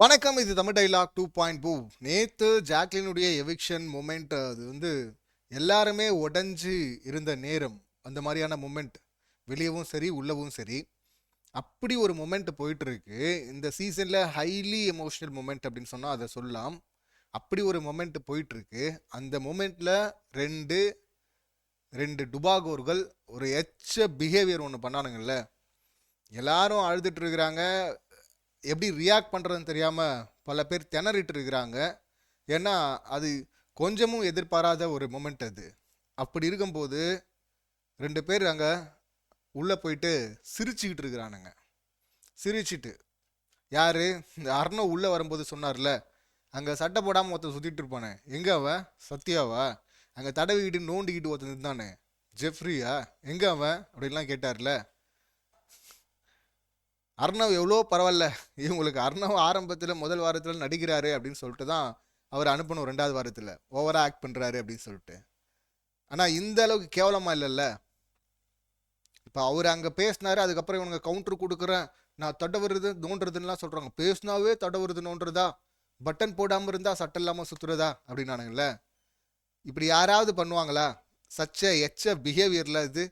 வணக்கம் இது Tamil dialogue two point two நேற்று ஜாக்லினுடைய எவிக்ஷன் மூமெண்ட் அது வந்து எல்லாருமே உடஞ்சி இருந்த நேரம் அந்த மாதிரியான மூமெண்ட். வெளியவும் சரி உள்ளவும் சரி. அப்படி ஒரு மூமெண்ட் போயிட்டு இருக்கு இந்த சீசனில் ஹைலி எமோஷனல் மூமெண்ட் அப்படின்னு சொன்னால் அதை சொல்லலாம். அப்படி ஒரு மொமெண்ட் போயிட்டு இருக்கு அந்த மூமெண்ட்ல ரெண்டு ரெண்டு டுபாகோர்கள் ஒரு எச்ச பிஹேவியர் ஒன்று பண்ணானுங்கல்ல. எல்லாரும் அழுதுட்டு இருக்கிறாங்க. எப்படி ரியாக்ட் பண்ணுறதுன்னு தெரியாமல் பல பேர் திணறிட்டு இருக்கிறாங்க ஏன்னா அது கொஞ்சமும் எதிர்பாராத ஒரு மொமெண்ட் அது. அப்படி இருக்கும்போது ரெண்டு பேர் அங்கே உள்ளே போயிட்டு சிரிச்சுக்கிட்டு இருக்கிறானுங்க. சிரிச்சிட்டு. யார்? இந்த அர்ணோ உள்ளே வரும்போது சொன்னார்ல அங்கே சட்டை போடாமல் ஒருத்தன் சுற்றிட்டு இருப்பானே. எங்கே அவன் சத்யாவா? அங்கே தடவிக்கிட்டு நோண்டிக்கிட்டு ஒருத்தன் இருந்தானே ஜெஃப்ரியா? எங்கே அவன்? அப்படின்லாம் கேட்டார்ல. அர்ணவ் எவ்வளோ பரவாயில்ல. இவங்களுக்கு அர்ணவ் ஆரம்பத்தில் முதல் வாரத்தில் நடிக்கிறாரு அப்படின்னு சொல்லிட்டு தான் அவர் அனுப்பணும் ரெண்டாவது வாரத்தில். ஓவராக ஆக்ட் பண்ணுறாரு அப்படின்னு சொல்லிட்டு. ஆனால் இந்த அளவுக்கு கேவலமாக இல்லைல்ல? இப்போ அவர் அங்கே பேசினாரு அதுக்கப்புறம் இவனுங்க கவுண்டர் கொடுக்குறேன் நான் தொட வருது நோண்டுறதுன்னெலாம் சொல்கிறாங்க பேசினாவே தொட வருது நோண்டுறதா பட்டன் போடாமல் இருந்தால் சட்டை இல்லாமல் சுற்றுறதா அப்படின்னானுங்கள இப்படி யாராவது பண்ணுவாங்களா? சச்ச எச்ச பிஹேவியரில் இது.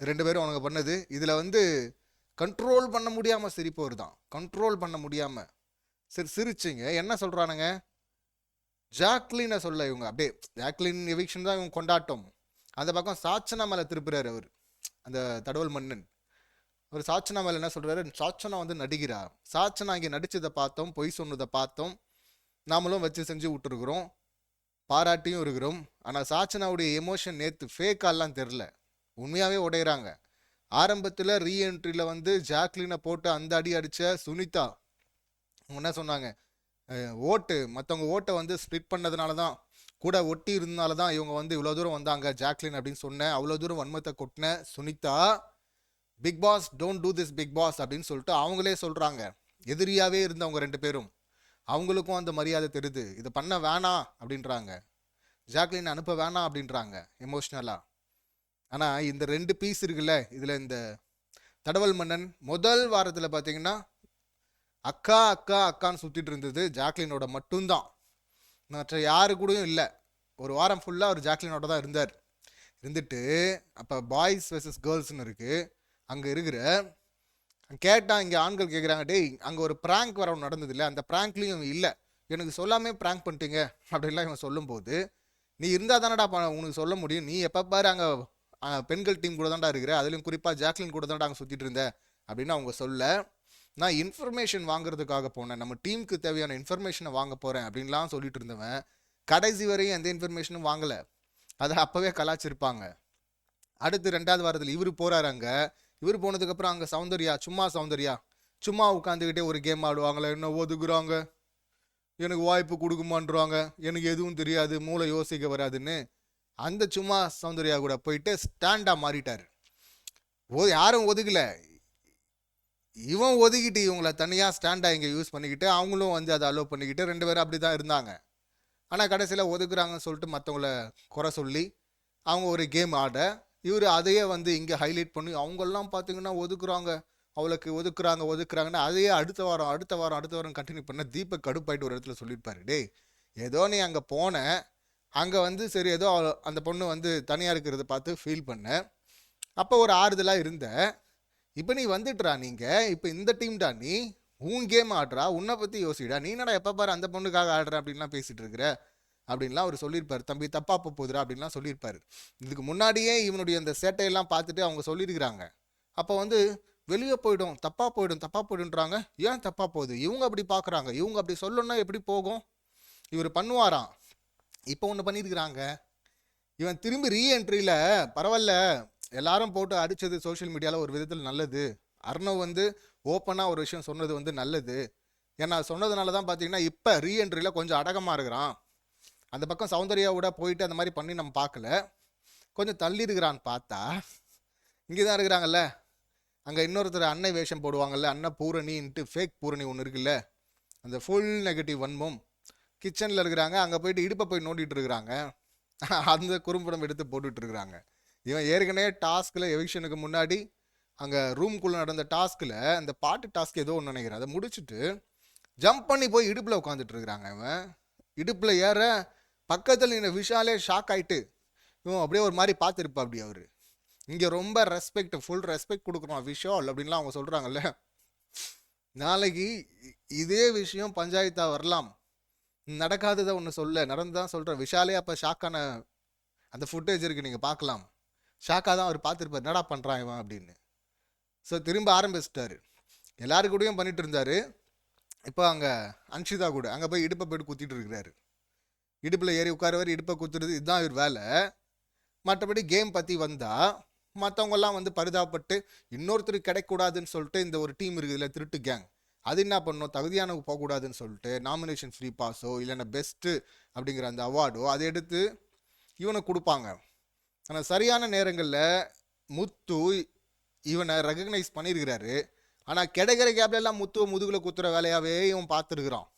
ரெண்டு பேரும் அவனுங்க பண்ணது. இதில் வந்து கண்ட்ரோல் பண்ண முடியாமல் சிரிப்பவர் தான். கண்ட்ரோல் பண்ண முடியாமல் சரி சிரிச்சிங்க. என்ன சொல்கிறானுங்க ஜாக்லினை சொல்ல இவங்க. அப்படியே ஜாக்லின் எவிக்ஷன் தான் இவங்க கொண்டாட்டம். அந்த பக்கம் சாச்சனா மேலே திருப்புறாரு அவர். அந்த தடவல் மன்னன். அவர் சாச்சனா மேலே என்ன சொல்கிறாரு சாச்சனா வந்து நடிகிறா. சாச்சனா இங்கே நடித்ததை பார்த்தோம் பொய் சொன்னதை பார்த்தோம். நாமளும் வச்சு செஞ்சு விட்டுருக்குறோம். பாராட்டியும் இருக்கிறோம். ஆனால் சாச்சனாவுடைய எமோஷன் நேற்று ஃபேக்காலாம் தெரில. உண்மையாகவே உடையிறாங்க. ஆரம்பத்தில் ரீஎன்ட்ரியில் வந்து ஜாக்லினை போட்டு அந்த அடி அடித்த சுனிதா. அவங்க என்ன சொன்னாங்க? ஓட்டு. மற்றவங்க ஓட்டை வந்து ஸ்ப்ளிட் பண்ணதுனால தான் கூட ஒட்டி இருந்தனால தான் இவங்க வந்து இவ்வளோ தூரம் வந்தாங்க ஜாக்லின் அப்படின்னு சொன்னேன் அவ்வளோ தூரம் வன்மத்தை கொட்டின Sunita. Bigg Boss don't do this Bigg Boss அப்படின்னு சொல்லிட்டு அவங்களே சொல்கிறாங்க எதிரியாகவே இருந்தவங்க ரெண்டு பேரும். அவங்களுக்கும் அந்த மரியாதை தெரியுது. இதை பண்ண வேணாம் அப்படின்றாங்க. ஜாக்லின் அனுப்ப வேணாம் அப்படின்றாங்க எமோஷ்னலாக ஆனால் இந்த ரெண்டு பீஸ் இருக்குல்ல இதில் இந்த தடவல் மன்னன் முதல் வாரத்தில் பார்த்தீங்கன்னா அக்கா அக்கா அக்கான்னு சுற்றிட்டு இருந்தது ஜாக்லினோட மட்டும்தான். மற்ற யாரு கூடயும் இல்லை. ஒரு வாரம் ஃபுல்லாக அவர் ஜாக்லினோட தான் இருந்தார். இருந்துட்டு அப்போ பாய்ஸ் வெர்சஸ் கேர்ள்ஸ்னு இருக்குது அங்கே இருக்கிற கேட்டால் இங்கே ஆண்கள் கேட்குறாங்க டேய் அங்கே ஒரு ப்ராங்க் வர ஒன்று நடந்தது இல்லை. அந்த ப்ராங்க்லேயும் இல்லை. எனக்கு சொல்லாமே ப்ராங்க் பண்ணிட்டீங்க. அப்படின்லாம் இவன் சொல்லும்போது நீ இருந்தால் தானடா உனக்கு சொல்ல முடியும். நீ எப்போ பாரு அங்கே பெண்கள் டீம் கூட தான்டா இருக்கிற. அதுலேயும் குறிப்பாக ஜாக்லின் கூட தான்டா அங்கே சுற்றிட்டு இருந்தேன் அப்படின்னு அவங்க சொல்ல நான் இன்ஃபர்மேஷன் வாங்குறதுக்காக போனேன். நம்ம டீமுக்கு தேவையான இன்ஃபர்மேஷனை வாங்க போகிறேன் அப்படின்லாம் சொல்லிட்டு இருந்தவன் கடைசி வரையும் எந்த இன்ஃபர்மேஷனும் வாங்கலை. அதை அப்போவே கலாச்சிருப்பாங்க. அடுத்து ரெண்டாவது வாரத்தில் இவர் போகிறாரு அங்கே. இவர் போனதுக்கப்புறம் அங்கே சௌந்தர்யா சும்மா சௌந்தர்யா சும்மா உட்காந்துக்கிட்டே ஒரு கேம் ஆடுவாங்களே என்ன ஒதுக்குறாங்க? எனக்கு வாய்ப்பு கொடுக்குமான்றாங்க. எனக்கு எதுவும் தெரியாது மூளை யோசிக்க வராதுன்னு. அந்த சும்மா சௌந்தர்யா கூட போயிட்டு ஸ்டாண்டாக மாறிட்டார். ஓ யாரும் ஒதுக்கலை. இவன் ஒதுக்கிட்டு இவங்கள தனியாக ஸ்டாண்டாக இங்கே யூஸ் பண்ணிக்கிட்டு அவங்களும் வந்து அதை அலோவ் பண்ணிக்கிட்டு ரெண்டு பேரும் அப்படி தான் இருந்தாங்க. ஆனால் கடைசியில் ஒதுக்குறாங்கன்னு சொல்லிட்டு மற்றவங்கள குறை சொல்லி அவங்க ஒரு கேம் ஆட இவர் அதையே வந்து இங்கே ஹைலைட் பண்ணி அவங்கெல்லாம் பார்த்தீங்கன்னா ஒதுக்குறாங்க. அவளுக்கு ஒதுக்குறாங்க ஒதுக்குறாங்கன்னு அதையே அடுத்த வாரம் அடுத்த வாரம் அடுத்த வாரம் கண்டினியூ பண்ண தீபக் கடுப்பாயிட்டு ஒரு இடத்துல சொல்லியிருப்பாரு. டேய் ஏதோ நீ அங்கே போன அங்கே வந்து சரி ஏதோ அந்த பொண்ணு வந்து தனியாக இருக்கிறத பார்த்து ஃபீல் பண்ணேன் அப்போ ஒரு ஆறுதலாக இருந்த இப்போ நீ வந்துட்டுறா நீங்கள் இப்போ இந்த டீம்டா நீ உன் கேம் ஆடுறா உன்னை பற்றி யோசிடா நீ என்னடா எப்போ பாரு அந்த பொண்ணுக்காக ஆடுற? அப்படின்லாம் பேசிட்டு இருக்கிற அப்படின்லாம் அவர் சொல்லியிருப்பார். தம்பி தப்பா போக போகுதுடா அப்படின்லாம் சொல்லியிருப்பார். இதுக்கு முன்னாடியே இவனுடைய அந்த சேட்டையெல்லாம் பார்த்துட்டு அவங்க சொல்லியிருக்கிறாங்க. அப்போ வந்து வெளியே போயிடும் தப்பாக போயிடும் தப்பாக போயிடுன்றாங்க ஏன் தப்பாக போகுது? இவங்க அப்படி பார்க்குறாங்க. இவங்க அப்படி சொல்லணும்னா எப்படி போகும்? இவர் பண்ணுவாராம். இப்போ ஒன்று பண்ணியிருக்கிறாங்க இவன் திரும்பி ரீஎன்ட்ரியில் பரவாயில்ல எல்லாரும் போட்டு அடித்தது சோஷியல் மீடியாவில் ஒரு விதத்தில் நல்லது. அர்ணவ் வந்து ஓப்பனாக ஒரு விஷயம் சொன்னது வந்து நல்லது. ஏன்னா சொன்னதுனால தான் பார்த்தீங்கன்னா இப்போ ரீஎன்ட்ரியில் கொஞ்சம் அடகமாக இருக்கிறான். அந்த பக்கம் சௌந்தர்யாவோட போயிட்டு அந்த மாதிரி பண்ணி நம்ம பார்க்கல கொஞ்சம் தள்ளி இருக்கிறான்னு பார்த்தா இங்கே தான் இருக்கிறாங்கல்ல. அங்கே இன்னொருத்தர் அன்னை வேஷம் போடுவாங்கல்ல அன்ன பூரணின்ட்டு ஃபேக் பூரணி ஒன்று இருக்குல்ல. அந்த ஃபுல் நெகட்டிவ் வன்மம். கிச்சனில் இருக்கிறாங்க. அங்கே போயிட்டு இடுப்பை போய் நோண்டிட்டு இருக்கிறாங்க. அந்த குறும்படம் எடுத்து போட்டுட்டு இருக்கிறாங்க. இவன் ஏற்கனவே டாஸ்கில் எவிக்ஷனுக்கு முன்னாடி அங்கே ரூம்குள்ளே நடந்த டாஸ்கில் அந்த பாட்டு டாஸ்க் ஏதோ ஒன்று நினைக்கிறேன். அதை முடிச்சுட்டு ஜம்ப் பண்ணி போய் இடுப்பில் உட்காந்துட்டு இருக்கிறாங்க இவன். இடுப்பில் ஏற பக்கத்தில் இந்த விஷாலே ஷாக் ஆயிட்டு இவன் அப்படியே ஒரு மாதிரி பார்த்துருப்பா அப்படி அவர். இங்கே ரொம்ப ரெஸ்பெக்ட் ஃபுல் ரெஸ்பெக்ட் கொடுக்குறோம் விஷால் அப்படின்லாம் அவங்க சொல்கிறாங்கல்ல நாளைக்கு இதே விஷயம் பஞ்சாயத்தாக வரலாம். நடக்காததை ஒன்று சொல்ல நடந்துதான் சொல்கிறேன் விஷாலே அப்போ ஷாக்கான அந்த ஃபுட்டேஜ் இருக்குது நீங்கள் பார்க்கலாம். ஷாக்காக தான் அவர் பார்த்துருப்பார். என்னடா பண்ணுறான் இவன்? அப்படின்னு. ஸோ திரும்ப ஆரம்பிச்சிட்டாரு. எல்லாரு கூடயும் பண்ணிட்டு இருந்தார். இப்போ அங்கே அன்ஷிதா கூட அங்கே போய் இடுப்பை போயிட்டு குத்திட்டு இருக்கிறாரு. இடுப்பில் ஏறி உட்காரவர் இடுப்பை குத்துறது இதுதான் இவர் வேலை. மற்றபடி கேம் பற்றி வந்தால் மற்றவங்கெல்லாம் வந்து பரிதாபப்பட்டு இன்னொருத்தர் கிடைக்கூடாதுன்னு சொல்லிட்டு இந்த ஒரு டீம் இருக்குதுல்ல திருட்டு கேங் அது என்ன பண்ணணும் தகுதியானவங்க போகக்கூடாதுன்னு சொல்லிட்டு நாமினேஷன் ஃப்ரீ பாஸோ இல்லைன்னா பெஸ்ட்டு அப்படிங்கிற அந்த அவார்டோ அதை எடுத்து இவனுக்கு கொடுப்பாங்க. ஆனால் சரியான நேரங்களில் முத்து இவனை ரெகக்னைஸ் பண்ணியிருக்கிறாரு. ஆனால் கிடைக்கிற கேப்லெல்லாம் முத்துவை முதுகில் குத்துற வேலையாகவே இவன் பார்த்துருக்குறான்.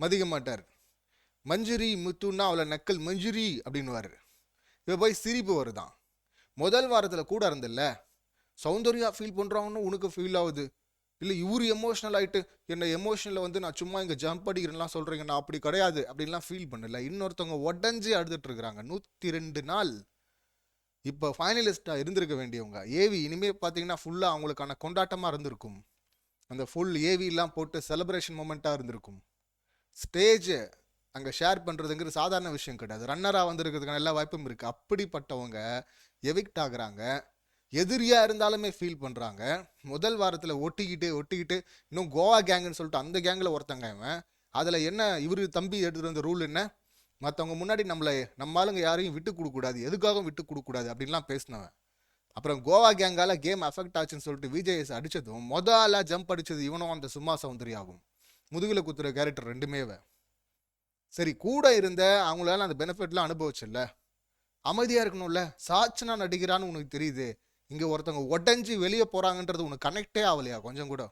மதிக்க மாட்டார். மஞ்சுரி முத்துன்னா அவளை நக்கல் மஞ்சுரி அப்படின்னுவாரு. இவ போய் சிரிப்பு வருதான். முதல் வாரத்தில் கூட இருந்தில்ல சௌந்தர்யா ஃபீல் பண்ணுறாங்கன்னு உனக்கு ஃபீல் ஆகுது. இல்லை இவரு எமோஷனல் ஆகிட்டு என்னை எமோஷனில் வந்து நான் சும்மா இங்கே ஜம்ப் அடிக்கிறேன்லாம் சொல்கிறீங்க நான் அப்படி கிடையாது அப்படின்லாம் ஃபீல் பண்ணல. இன்னொருத்தவங்க உடஞ்சி அழுதுட்டுருக்குறாங்க நூற்றி ரெண்டு நாள். இப்போ ஃபைனலிஸ்ட்டாக இருந்திருக்க வேண்டியவங்க. ஏவி இனிமேல் பார்த்தீங்கன்னா ஃபுல்லாக அவங்களுக்கான கொண்டாட்டமாக இருந்திருக்கும். அந்த ஃபுல் ஏவிலாம் போட்டு செலப்ரேஷன் மூமெண்ட்டாக இருந்திருக்கும். ஸ்டேஜை அங்கே ஷேர் பண்ணுறதுங்கிறது சாதாரண விஷயம் கிடையாது. ரன்னராக வந்திருக்கிறதுக்கான எல்லா வாய்ப்பும் இருக்குது அப்படிப்பட்டவங்க எவிக்ட் ஆகுறாங்க. எதிரியாக இருந்தாலுமே ஃபீல் பண்ணுறாங்க முதல் வாரத்தில் ஒட்டிக்கிட்டு ஒட்டிக்கிட்டு இன்னும் கோவா கேங்குன்னு சொல்லிட்டு அந்த கேங்கில் ஒருத்தங்க இவன். அதில் என்ன இவர் தம்பி எடுத்துகிட்டு வந்த ரூல் என்ன? மற்றவங்க முன்னாடி நம்மளை நம்மளுங்க யாரையும் விட்டு கொடுக்கூடாது எதுக்காகவும் விட்டு கொடுக்கக்கூடாது அப்படின்லாம் பேசினவன். அப்புறம் கோவா கேங்கால கேம் அஃபெக்ட் ஆச்சுன்னு சொல்லிட்டு விஜேஎஸ் அடித்ததும் மொத ஜம்ப் அடித்தது இவனும் அந்த சும்மா சௌந்தரியாகும் முதுகில் குத்துற கேரக்டர் ரெண்டுமேவே சரி கூட இருந்த அவங்களால அந்த பெனிஃபிட்லாம் அனுபவிச்சில்ல. அமைதியாக இருக்கணும்ல. சாட்சனா நடிக்கிறான்னு உனக்கு தெரியுது. இங்கே ஒருத்தவங்க உடஞ்சி வெளியே போகிறாங்கன்றது உனக்கு கனெக்டே ஆகலையா? கொஞ்சம் கூட.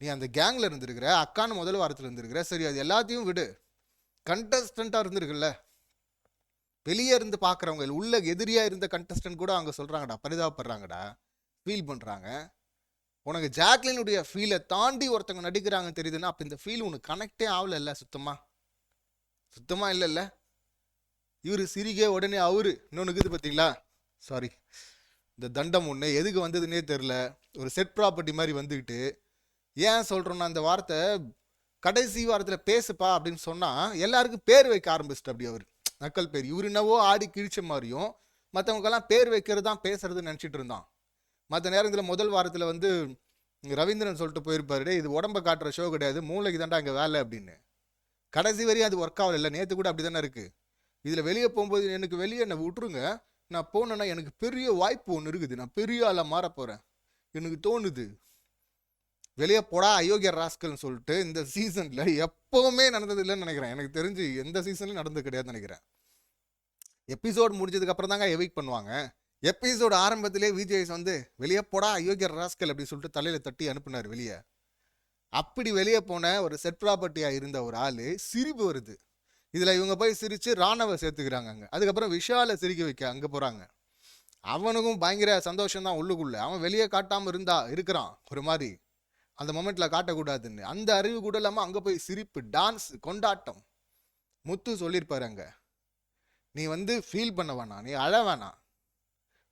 நீ அந்த கேங்கில் இருந்திருக்கிற அக்கான்னு முதல் வாரத்தில் இருந்திருக்கிற சரி அது எல்லாத்தையும் விடு. கண்டஸ்டண்ட்டாக இருந்திருக்குல்ல. வெளியே இருந்து பார்க்குறவங்க உள்ள எதிரியாக இருந்த கண்டஸ்டன்ட் கூட அவங்க சொல்கிறாங்கடா பரிதாபப்படுறாங்கடா ஃபீல் பண்ணுறாங்க உனக்கு ஜாக்லினுடைய ஃபீலை தாண்டி ஒருத்தவங்க நடிக்கிறாங்க தெரியுதுன்னா அப்போ இந்த ஃபீல் உனக்கு கனெக்டே ஆகலைல்ல சுத்தமாக சுத்தமாக இல்லைல்ல. இவர் சிரிக்க உடனே அவரு. இன்னொன்று இருக்குது பார்த்தீங்களா சாரி இந்த தண்டம் ஒன்று எதுக்கு வந்ததுன்னே தெரில ஒரு செட் ப்ராப்பர்ட்டி மாதிரி வந்துக்கிட்டு ஏன் சொல்கிறோன்னா அந்த வார்த்தை கடைசி வாரத்தில் பேசுப்பா அப்படின்னு சொன்னால் எல்லாருக்கும் பேர் வைக்க ஆரம்பிச்சிட்டு அப்படி அவர். நக்கல் பேர். இவர் என்னவோ ஆடி கிழிச்ச மாதிரியும் மற்றவங்கெல்லாம் பேர் வைக்கிறது தான் பேசுறதுன்னு நினச்சிட்டு இருந்தான். மற்ற நேரத்தில் முதல் வாரத்தில் வந்து ரவீந்திரன் சொல்லிட்டு போயிருப்பாரு இது உடம்ப காட்டுற ஷோ கிடையாது. மூளைக்கு தாண்டா இங்கே வேலை அப்படின்னு. கடைசி வரையும் அது ஒர்க் ஆகல. நேற்று கூட அப்படி தானே இருக்குது இதில் வெளியே போகும்போது எனக்கு வெளியே என்னை விட்டுருங்க. நான் போனேன்னா எனக்கு பெரிய வாய்ப்பு ஒன்று இருக்குது. நான் பெரிய ஆளாக மாற போகிறேன் எனக்கு தோணுது. வெளியே போடா அயோக்கிய ராஸ்கல்னு சொல்லிட்டு இந்த சீசனில் எப்போவுமே நடந்தது இல்லைன்னு நினைக்கிறேன். எனக்கு தெரிஞ்சு எந்த சீசன்லையும் நடந்தது கிடையாதுன்னு நினைக்கிறேன். எபிசோட் முடிஞ்சதுக்கப்புறம் தாங்க எவிக் பண்ணுவாங்க. எபிசோடு ஆரம்பத்திலே விஜய்ஸ் வந்து வெளியே போடா அயோக்கிய ராஸ்கல் அப்படின்னு சொல்லிட்டு தலையில் தட்டி அனுப்புனார் வெளியே. அப்படி வெளியே போன ஒரு செட் ப்ராப்பர்ட்டியாக இருந்த ஒரு ஆள் சிரிப்பு வருது. இதில் இவங்க போய் சிரித்து ராணவை சேர்த்துக்கிறாங்க அங்கே. அதுக்கப்புறம் விஷாலை சிரிக்க வைக்க அங்கே போகிறாங்க அவனுக்கும் பயங்கர சந்தோஷம் தான் உள்ளுக்குள்ளே. அவன் வெளியே காட்டாமல் இருந்தா இருக்கிறான் ஒரு மாதிரி. அந்த மொமெண்ட்டில் காட்டக்கூடாதுன்னு. அந்த அறிவு கூட இல்லாமல் அங்கே போய் சிரிப்பு டான்ஸ் கொண்டாட்டம். முத்து சொல்லியிருப்பாரு அங்கே. நீ வந்து ஃபீல் பண்ண வேணாம். நீ அழ வேணாம்.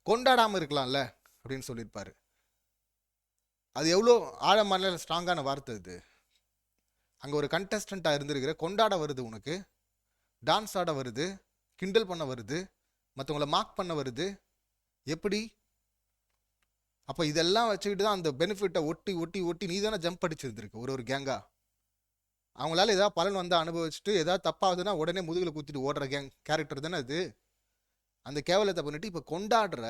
கொண்டாடாமல் இருக்கலாம்ல? அப்படின்னு சொல்லியிருப்பாரு. அது எவ்வளோ ஆழமான ஸ்ட்ராங்கான வார்த்தை இது அங்கே ஒரு கண்டஸ்டண்ட்டாக இருந்திருக்கிற கொண்டாட வருது உனக்கு. டான்ஸ் ஆட வருது கிண்டல் பண்ண வருது மற்றவங்கள மார்க் பண்ண வருது. எப்படி? அப்போ இதெல்லாம் வச்சுக்கிட்டு தான் அந்த பெனிஃபிட்டை ஒட்டி ஒட்டி ஒட்டி நீ தானே ஜம்ப் அடிச்சிருந்துருக்கு ஒரு ஒரு கேங்கா அவங்களால ஏதாவது பலன் வந்தால் அனுபவிச்சுட்டு ஏதாவது தப்பாகுதுன்னா உடனே முதுகில் குத்திட்டு ஓடுற கேங் கேரக்டர் தானே அது? அந்த கேவலத்தை பண்ணிட்டு இப்போ கொண்டாடுற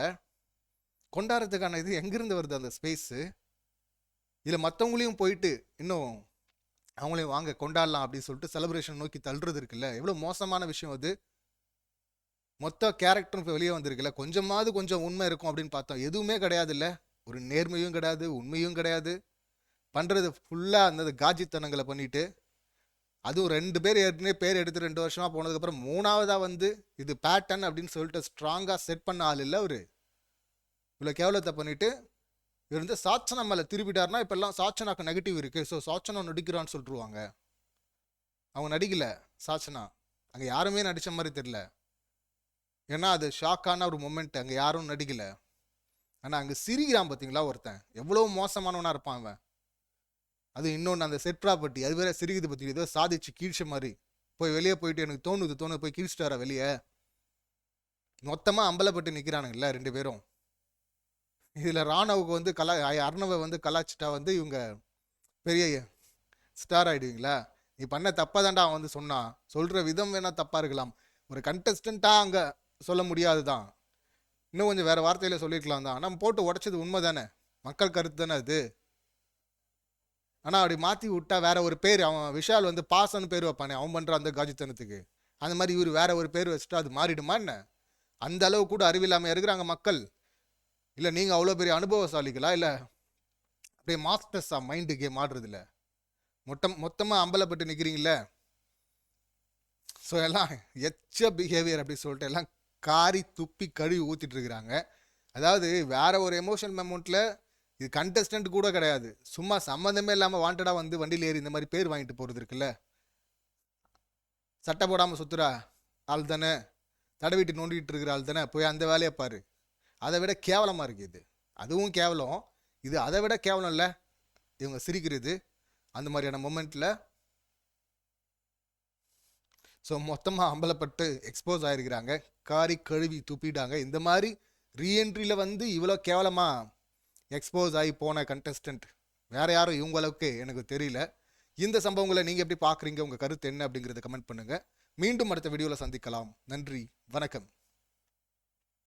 கொண்டாடுறதுக்கான இது எங்கேருந்து வருது அந்த ஸ்பேஸு இதில் மற்றவங்களையும் போயிட்டு இன்னும் அவங்களையும் வாங்க கொண்டாடலாம் அப்படின்னு சொல்லிட்டு செலிப்ரேஷன் நோக்கி தள்ளுறது இருக்குல்ல? எவ்வளோ மோசமான விஷயம் அது. மொத்த கேரக்டரும் இப்போ வெளியே வந்திருக்குல்ல? கொஞ்சமாவது கொஞ்சம் உண்மை இருக்கும் அப்படின்னு பார்த்தோம். எதுவுமே கிடையாது இல்லை ஒரு நேர்மையும் கிடையாது உண்மையும் கிடையாது. பண்ணுறது ஃபுல்லாக அந்த காஜித்தனங்களை பண்ணிட்டு அதுவும் ரெண்டு பேர் ஏற்கனவே பேர் எடுத்து ரெண்டு வருஷமாக போனதுக்கப்புறம் மூணாவதாக வந்து இது பேட்டர்ன் அப்படின்னு சொல்லிட்டு ஸ்ட்ராங்காக செட் பண்ண ஆள் இல்லை அவர். இவ்வளோ கேவலத்தை பண்ணிவிட்டு இருந்து சாட்சனா மேலே திருப்பிட்டாருன்னா இப்போல்லாம் சாட்சனாக்கு நெகட்டிவ் இருக்குது ஸோ சாட்சனா நடிக்கிறான்னு சொல்லிட்டுருவாங்க அவங்க நடிக்கல சாட்சனா அங்கே யாருமே நடித்த மாதிரி தெரியல. ஏன்னா அது ஷாக்கான ஒரு மொமெண்ட் அங்கே யாரும் நடிக்கல. ஆனால் அங்கே சிரிக்கிறான் பார்த்தீங்களா ஒருத்தன். எவ்வளோ மோசமானவனாக இருப்பான் அவன். அது இன்னொன்று அந்த செட் ப்ராப்பர்ட்டி அது வேற சிரிக்குது பற்றி ஏதோ சாதிச்சு கீழ்ச்ச மாதிரி. போய் வெளியே போயிட்டு எனக்கு தோணுது தோணுது. போய் கீழ்ச்சிட்டு வர வெளியே. மொத்தமாக அம்பலப்பட்டு நிற்கிறானுங்கல்ல ரெண்டு பேரும். இதில் ராணவுக்கு வந்து கலா அர்ணவை வந்து கலாச்சிட்டா வந்து இவங்க பெரிய ஸ்டார் ஆகிடுவீங்களா நீ பண்ண தப்பாக தான்டா அவன் வந்து சொன்னான். சொல்கிற விதம் வேணால் தப்பாக இருக்கலாம். ஒரு கண்டஸ்டண்ட்டாக அங்கே சொல்ல முடியாது தான் இன்னும் கொஞ்சம் வேறு வார்த்தையில் சொல்லியிருக்கலாம் தான். நம்ம போட்டு உடைச்சது உண்மை தானே மக்கள் கருத்து தானே அது? ஆனால் அப்படி மாற்றி விட்டா வேற ஒரு பேர் அவன் விஷால் வந்து பாசன்னு பேர் வைப்பானே அவன் பண்ணுற அந்த காஜித்தனத்துக்கு. அந்த மாதிரி இவர் வேற ஒரு பேர் வச்சுட்டா அது மாறிடுமா என்ன? அந்த அளவு கூட அறிவில்லாமல் இருக்கிறாங்க மக்கள். இல்லை நீங்கள் அவ்வளோ பெரிய அனுபவசாலிகளா? இல்லை அப்படியே மாஸ்டர்ஸா மைண்டு கேம் ஆடுறதில்ல மொத்தம் மொத்தமாக அம்பலப்பட்டு நிற்கிறீங்களே ஸோ எல்லாம் எச்ச பிஹேவியர் அப்படி சொல்லிட்டு எல்லாம் காரி துப்பி கழுவி ஊற்றிட்டு இருக்கிறாங்க. அதாவது வேற ஒரு எமோஷனல் மெமௌண்ட்டில் இது கண்டஸ்டன்ட் கூட கிடையாது. சும்மா சம்மந்தமே இல்லாமல் வாண்டடாக வந்து வண்டியில் ஏறி இந்த மாதிரி பேர் வாங்கிட்டு போகிறது இருக்குல்ல? சட்டை போடாமல் சுத்துறா? ஆள் தானே. தடவிட்டு நோண்டிகிட்டு இருக்கிற ஆள் தானே. போய் அந்த வேலையை பாரு. அதை விட கேவலமாக இருக்குது இது. அதுவும் கேவலம். இது அதை விட கேவலம் இல்லை. இவங்க சிரிக்கிறது. அந்த மாதிரியான மூமெண்ட்டில் ஸோ மொத்தமாக அம்பலப்பட்டு எக்ஸ்போஸ் ஆகிருக்கிறாங்க காரி கழுவி துப்பிட்டாங்க. இந்த மாதிரி ரீஎன்ட்ரியில் வந்து இவ்வளோ கேவலமாக எக்ஸ்போஸ் ஆகி போன கண்டஸ்டன்ட் வேற யாரும் இவங்க அளவுக்கு எனக்கு தெரியல. இந்த சம்பவங்களை நீங்கள் எப்படி பார்க்குறீங்க உங்கள் கருத்து என்ன அப்படிங்கிறத கமெண்ட் பண்ணுங்கள் மீண்டும் அடுத்த வீடியோவில் சந்திக்கலாம். நன்றி. வணக்கம்.